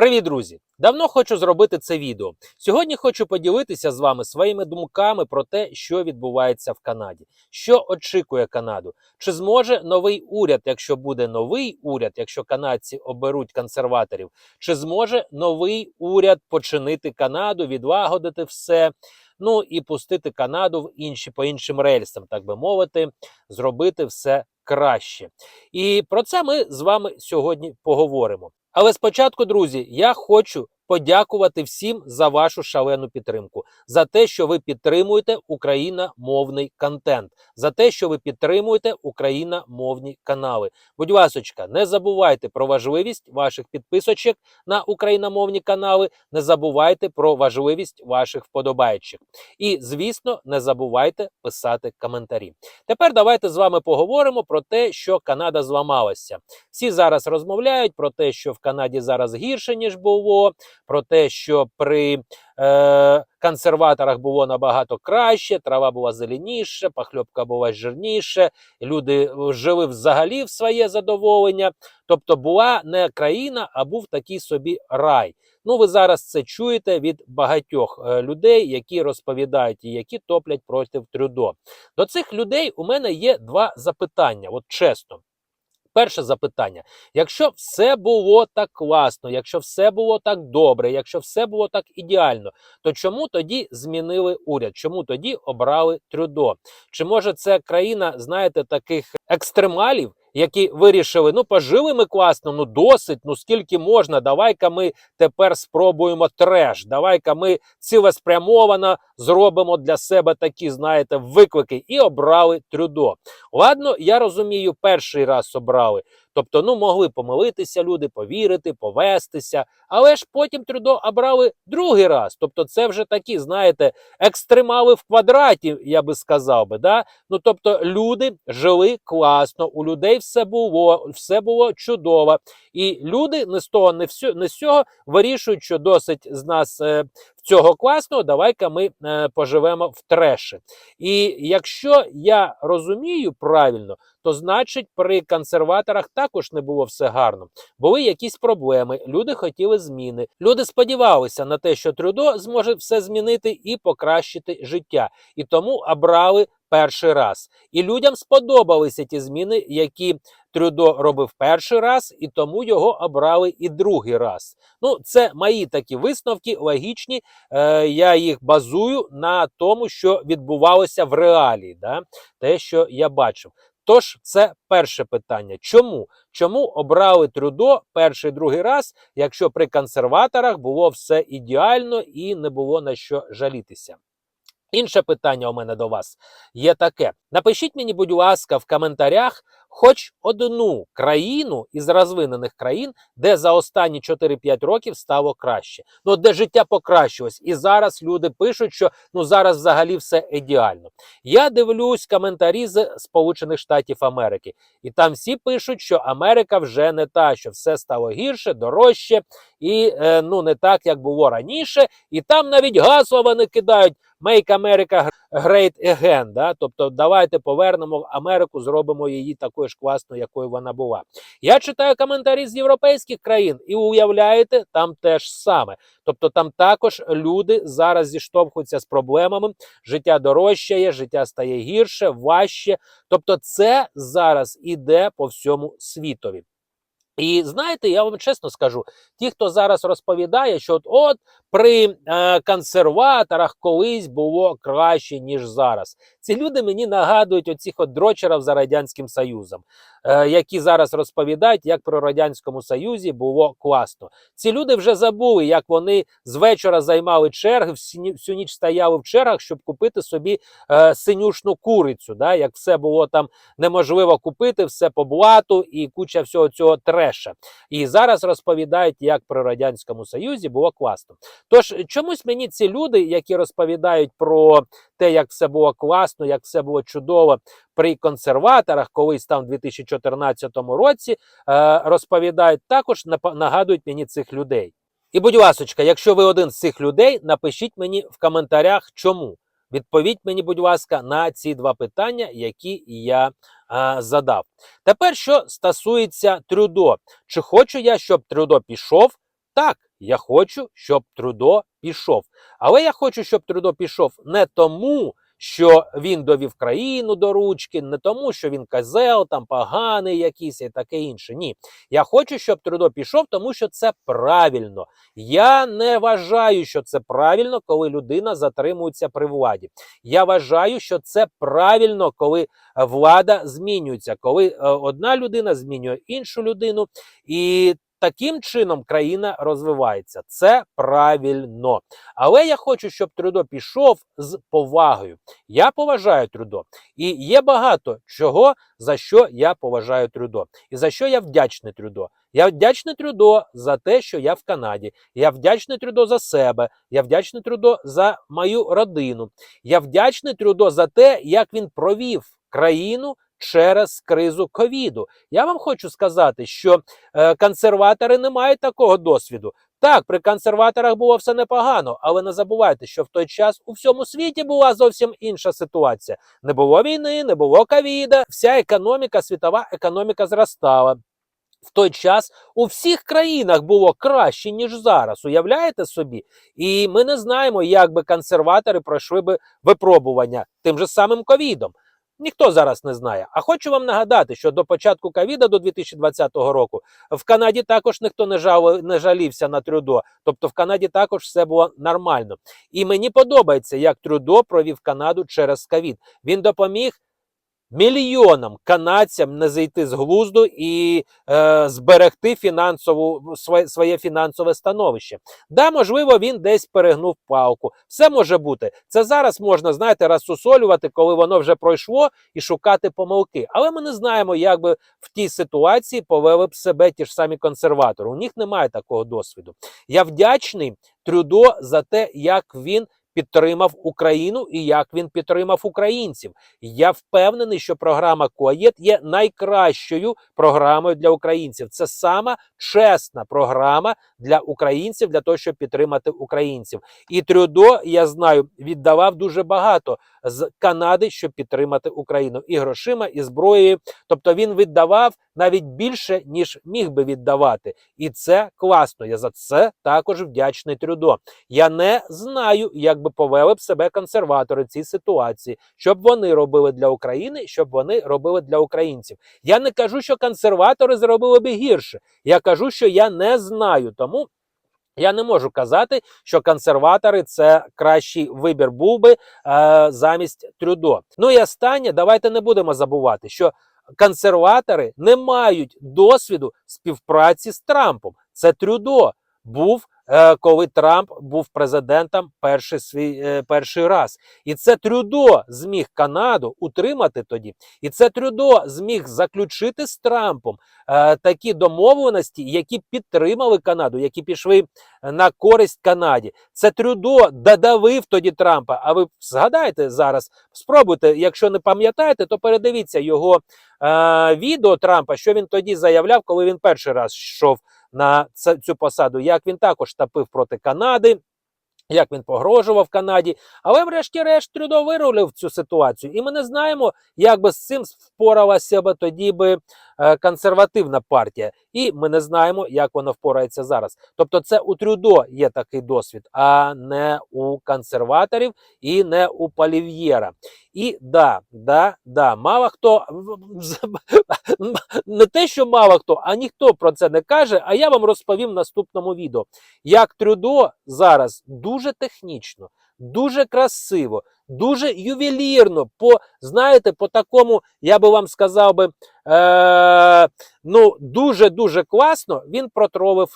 Привіт, друзі! Давно хочу зробити це відео. Сьогодні хочу поділитися з вами своїми думками про те, що відбувається в Канаді, що очікує Канаду. Чи зможе новий уряд, якщо буде новий уряд, якщо канадці оберуть консерваторів, чи зможе новий уряд починити Канаду, відлагодити все? Ну і пустити Канаду в інші по іншим рельсам, так би мовити, зробити все краще. І про це ми з вами сьогодні поговоримо. Але спочатку, друзі, я хочу подякувати всім за вашу шалену підтримку, за те, що ви підтримуєте україномовний контент, за те, що ви підтримуєте україномовні канали. Будь ласочка, не забувайте про важливість ваших підписочок на україномовні канали, не забувайте про важливість ваших вподобайчих. І, звісно, не забувайте писати коментарі. Тепер давайте з вами поговоримо про те, що Канада зламалася. Всі зараз розмовляють про те, що в Канаді зараз гірше ніж було, про те, що при е, консерваторах було набагато краще, трава була зеленіша, пахльопка була жирніше, люди жили взагалі в своє задоволення. Тобто була не країна, а був такий собі рай. Ну, ви зараз це чуєте від багатьох е, людей, які розповідають і які топлять проти Трюдо. До цих людей у мене є два запитання, от чесно. Перше запитання: якщо все було так класно, якщо все було так добре, якщо все було так ідеально, то чому тоді змінили уряд? Чому тоді обрали Трюдо? Чи може це країна, знаєте, таких екстремалів? Які вирішили, ну пожили ми класно, ну досить, ну скільки можна. Давай-ка ми тепер спробуємо треш. Давай-ка ми цілеспрямовано зробимо для себе такі, знаєте, виклики і обрали трюдо. Ладно, я розумію, перший раз обрали. Тобто, ну могли помилитися люди, повірити, повестися, але ж потім трюдо обрали другий раз. Тобто, це вже такі, знаєте, екстремали в квадраті, я би сказав би. Да? Ну тобто, люди жили класно, у людей все було, все було чудово. І люди не з того, не з вирішують, що досить з нас е, цього класного, давай-ка ми е, поживемо в треші. І якщо я розумію правильно, то значить при консерваторах також не було все гарно. Були якісь проблеми, люди хотіли зміни. Люди сподівалися на те, що Трюдо зможе все змінити і покращити життя. І тому обрали перший раз. І людям сподобалися ті зміни, які Трюдо робив перший раз, і тому його обрали і другий раз. Ну, це мої такі висновки, логічні. Е, Я їх базую на тому, що відбувалося в реалії, да? те, що я бачив. Тож, це перше питання. Чому? Чому обрали Трюдо перший другий раз, якщо при консерваторах було все ідеально і не було на що жалітися? Інше питання у мене до вас є таке: напишіть мені, будь ласка, в коментарях хоч одну країну із розвинених країн, де за останні 4-5 років стало краще. Ну де життя покращилось, і зараз люди пишуть, що ну зараз взагалі все ідеально. Я дивлюсь коментарі з Сполучених Штатів Америки, і там всі пишуть, що Америка вже не та, що все стало гірше, дорожче і е, ну не так, як було раніше. І там навіть гасло вони кидають. Make America Great Again, да? Тобто, давайте повернемо Америку, зробимо її такою ж класною, якою вона була. Я читаю коментарі з європейських країн, і уявляєте, там теж саме. Тобто, там також люди зараз зіштовхуються з проблемами. Життя дорожчає, життя стає гірше, важче. Тобто, це зараз іде по всьому світові. І знаєте, я вам чесно скажу: ті, хто зараз розповідає, що от, от при е, консерваторах колись було краще, ніж зараз. Ці люди мені нагадують оцих от дрочерів за Радянським Союзом, які зараз розповідають, як при Радянському Союзі було класно. Ці люди вже забули, як вони з вечора займали черги, всю, ніч стояли в чергах, щоб купити собі е, синюшну курицю. Да? Як все було там неможливо купити, все по блату і куча всього цього треша. І зараз розповідають, як при Радянському Союзі було класно. Тож чомусь мені ці люди, які розповідають про те, як все було класно, як все було чудово при консерваторах, колись там в 2014 році, е, розповідають також нагадують мені цих людей. І, будь ласочка, якщо ви один з цих людей, напишіть мені в коментарях, чому. Відповідь мені, будь ласка, на ці два питання, які я а, задав. Тепер, що стосується Трюдо, чи хочу я, щоб Трюдо пішов, Так, я хочу, щоб Трудо пішов. Але я хочу, щоб Трудо пішов не тому, що він довів країну до ручки, не тому, що він козел, там поганий якийсь і таке інше. Ні. Я хочу, щоб Трудо пішов, тому що це правильно. Я не вважаю, що це правильно, коли людина затримується при владі. Я вважаю, що це правильно, коли влада змінюється, коли е, одна людина змінює іншу людину, і таким чином країна розвивається. Це правильно. Але я хочу, щоб Трудо пішов з повагою. Я поважаю Трудо. І є багато чого, за що я поважаю Трудо. І за що я вдячний Трудо. Я вдячний Трудо за те, що я в Канаді. Я вдячний Трудо за себе. Я вдячний Трудо за мою родину. Я вдячний Трудо за те, як він провів країну через кризу ковіду. Я вам хочу сказати, що е, консерватори не мають такого досвіду. Так, при консерваторах було все непогано, але не забувайте, що в той час у всьому світі була зовсім інша ситуація. Не було війни, не було ковіда. Вся економіка, світова економіка зростала. В той час у всіх країнах було краще, ніж зараз. Уявляєте собі? І ми не знаємо, як би консерватори пройшли би випробування тим же самим ковідом. Ніхто зараз не знає. А хочу вам нагадати, що до початку ковіда, до 2020 року, в Канаді також ніхто не жав, не жалівся на Трюдо. Тобто в Канаді також все було нормально. І мені подобається, як Трюдо провів Канаду через ковід. Він допоміг. Мільйонам канадцям не зайти з глузду і е, зберегти фінансову своє, своє фінансове становище. Да, можливо, він десь перегнув палку. Все може бути. Це зараз можна, знаєте, розсусолювати, коли воно вже пройшло, і шукати помилки. Але ми не знаємо, як би в тій ситуації повели б себе ті ж самі консерватори. У них немає такого досвіду. Я вдячний Трюдо за те, як він підтримав Україну і як він підтримав українців. Я впевнений, що програма Коєт є найкращою програмою для українців. Це сама чесна програма для українців, для того, щоб підтримати українців. І Трюдо, я знаю, віддавав дуже багато з Канади, щоб підтримати Україну і грошима, і зброєю. Тобто він віддавав навіть більше, ніж міг би віддавати. І це класно. Я за це також вдячний Трюдо. Я не знаю, як би повели б себе консерватори в цій ситуації, щоб вони робили для України, щоб вони робили для українців. Я не кажу, що консерватори зробили би гірше. Я кажу, що я не знаю. Тому я не можу казати, що консерватори це кращий вибір був би е, замість Трюдо. Ну і останнє, давайте не будемо забувати, що консерватори не мають досвіду співпраці з Трампом. Це Трюдо був. Е, Коли Трамп був президентом перший свій е, перший раз, і це Трюдо зміг Канаду утримати тоді, і це Трюдо зміг заключити з Трампом е, такі домовленості, які підтримали Канаду, які пішли на користь Канаді. Це Трюдо додавив тоді Трампа. А ви згадайте зараз, спробуйте, якщо не пам'ятаєте, то передивіться його відео Трампа, що він тоді заявляв, коли він перший раз йшов на цю посаду, як він також тапив проти Канади. Як він погрожував Канаді, але врешті-решт Трюдо вирулив цю ситуацію, і ми не знаємо, як би з цим впоралася би тоді би е, консервативна партія, і ми не знаємо, як вона впорається зараз. Тобто, це у Трюдо є такий досвід, а не у консерваторів і не у Палів'єра. І да, да, да, мало хто не те, що мало хто, а ніхто про це не каже. А я вам розповім в наступному відео, як Трюдо зараз дуже технічно, дуже красиво, дуже ювелірно, по знаєте, по такому, я би вам сказав би, е, ну дуже дуже класно він протровив.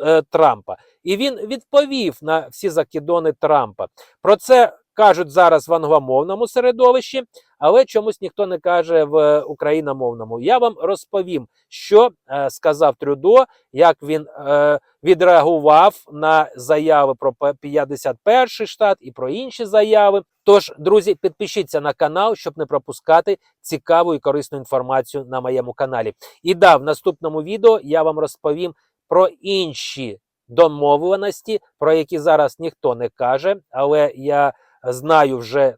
е, Трампа. І він відповів на всі закидони Трампа. Про це кажуть зараз в англомовному середовищі, але чомусь ніхто не каже в україномовному. Я вам розповім, що е, сказав Трюдо, як він е, відреагував на заяви про пе- 51 штат і про інші заяви. Тож, друзі, підпишіться на канал, щоб не пропускати цікаву і корисну інформацію на моєму каналі. І да, в наступному відео я вам розповім про інші домовленості, про які зараз ніхто не каже, але я знаю вже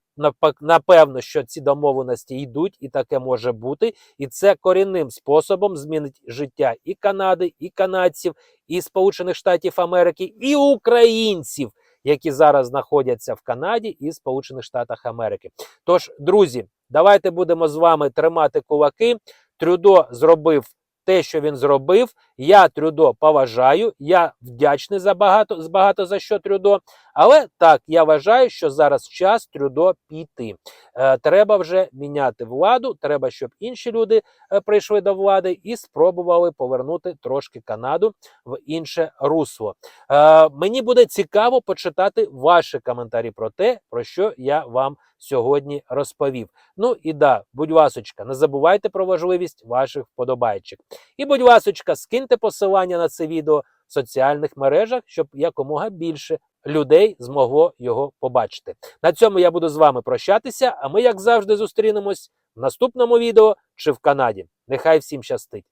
напевно, що ці домовленості йдуть, і таке може бути. І це корінним способом змінить життя і Канади, і канадців, і Сполучених Штатів Америки, і українців, які зараз знаходяться в Канаді і Сполучених Штатах Америки. Тож, друзі, давайте будемо з вами тримати кулаки. Трюдо зробив те, що він зробив. Я Трюдо поважаю. Я вдячний за багато, з багато за що Трюдо. Але так, я вважаю, що зараз час Трюдо піти. Е, треба вже міняти владу. Треба, щоб інші люди е, прийшли до влади і спробували повернути трошки Канаду в інше русло. Е, мені буде цікаво почитати ваші коментарі про те, про що я вам сьогодні розповів. Ну і да, будь ласочка, не забувайте про важливість ваших вподобайчик. І будь ласочка, скиньте посилання на це відео в соціальних мережах, щоб якомога більше людей змогло його побачити. На цьому я буду з вами прощатися. А ми, як завжди, зустрінемось в наступному відео чи в Канаді. Нехай всім щастить!